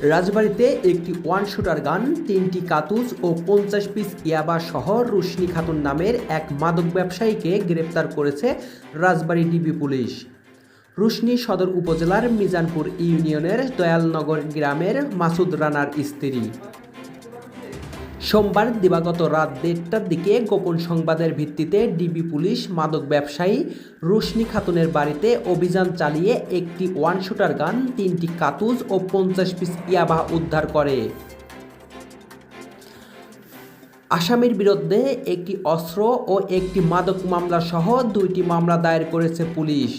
রাজবাড়িতে একটি one shooter gun, তিনটি কাতুজ ও পঞ্চাশ পিস ইয়াবা সহ রুশনি খাতুন নামের এক মাদক ব্যবসায়ীকে গ্রেপ্তার করেছে রাজবাড়ি ডিবি পুলিশ। রুশনি সদর উপজেলার মিজানপুর ইউনিয়নের দয়ালনগর গ্রামের মাসুদ রানার স্ত্রী। সোমবার দিবাগত রাত দেড়টার দিকে গোপন সংবাদের ভিত্তিতে ডিবি পুলিশ মাদক ব্যবসায়ী রুশনি খাতুনের বাড়িতে অভিযান চালিয়ে একটি ওয়ান শুটার গান, তিনটি কাতুজ ও পঞ্চাশ পিস ইয়াবা উদ্ধার করে। আসামির বিরুদ্ধে একটি অস্ত্র ও একটি মাদক মামলা সহ দুইটি মামলা দায়ের করেছে পুলিশ।